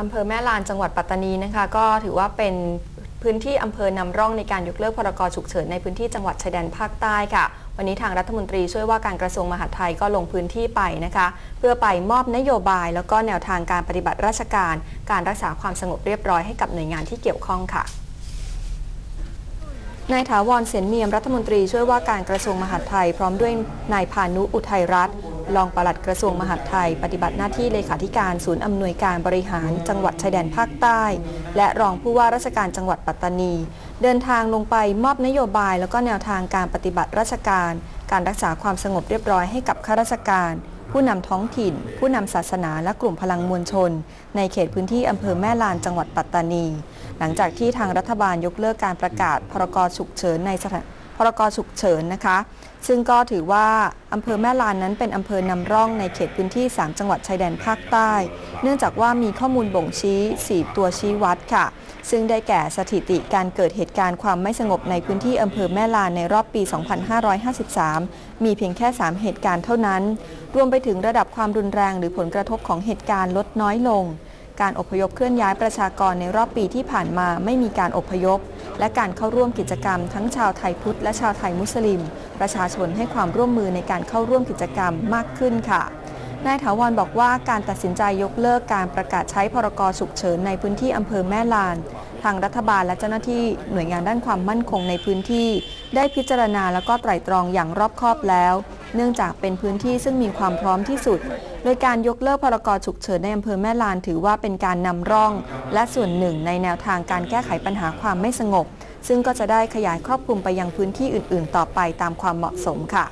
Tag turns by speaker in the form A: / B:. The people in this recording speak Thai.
A: อำเภอแม่ลานจังหวัดปัตตานีนะคะ ก็ถือว่าเป็นพื้นที่อำเภอนำร่องในการยกเลิกพรกฉุกเฉินในพื้นที่จังหวัดชายแดนภาคใต้ค่ะ วันนี้ทางรัฐมนตรีช่วยว่าการกระทรวงมหาดไทยก็ลงพื้นที่ไปนะคะ เพื่อไปมอบนโยบาย แล้วก็แนวทางการปฏิบัติราชการ การรักษาความสงบเรียบร้อยให้กับหน่วยงานที่เกี่ยวข้องค่ะนายถาวรเสนเนียมรัฐมนตรีช่วยว่าการกระทรวงมหาดไทย พร้อมด้วยนายพานุอุทัยรัตน์ รองปลัดกระทรวงมหาดไทย ปฏิบัติหน้าที่เลขาธิการศูนย์อำนวยการบริหารจังหวัดชายแดนภาคใต้ และรองผู้ว่าราชการจังหวัดปัตตานี เดินทางลงไปมอบนโยบายแล้วก็แนวทางการปฏิบัติราชการ การรักษาความสงบเรียบร้อยให้กับข้าราชการ ผู้นำท้องถิ่น ผู้นำศาสนาและกลุ่มพลังมวลชน ในเขตพื้นที่อำเภอแม่ลานจังหวัดปัตตานี หลังจากที่ทางรัฐบาลยกเลิกการประกาศพรกฉุกเฉินในสถาน รกฉุกเฉินนะคะ ซึ่งก็ถือว่าอำเภอแม่ลานนั้นเป็นอำเภอนำร่องในเขตพื้นที่ 3 จังหวัดชายแดนภาคใต้ เนื่องจากว่ามีข้อมูลบ่งชี้ 4 ตัวชี้วัดค่ะ ซึ่งได้แก่สถิติการเกิดเหตุการณ์ความไม่สงบในพื้นที่อำเภอแม่ลานในรอบปี 2553 มีเพียงแค่ 3 เหตุการณ์เท่านั้น รวมไปถึงระดับความรุนแรงหรือผลกระทบของเหตุการณ์ลดน้อยลง การอพยพเคลื่อนย้ายประชากรในรอบปีที่ผ่านมาไม่มีการอพยพ และการเข้าร่วมกิจกรรม ทั้งชาวไทยพุทธและชาวไทยมุสลิม ประชาชนให้ความร่วมมือในการเข้าร่วมกิจกรรมมากขึ้นค่ะนายถาวรบอกว่าการตัดสินใจยกเลิกการประกาศใช้พรกฉุกเฉินในพื้นที่อำเภอแม่ลาน ทางรัฐบาลและเจ้าหน้าที่หน่วยงานด้านความมั่นคงในพื้นที่ ได้พิจารณาแล้วก็ไตร่ตรองอย่างรอบคอบแล้ว เนื่องจากเป็นพื้นที่ซึ่งมีความพร้อมที่สุด โดยการยกเลิกพรกฉุกเฉินในอำเภอแม่ลานถือว่าเป็นการนำร่อง และส่วนหนึ่งในแนวทางการแก้ไขปัญหาความไม่สงบ ซึ่งก็จะได้ขยายครอบคลุมไปยังพื้นที่อื่น ๆ ต่อไปตามความเหมาะสมค่ะ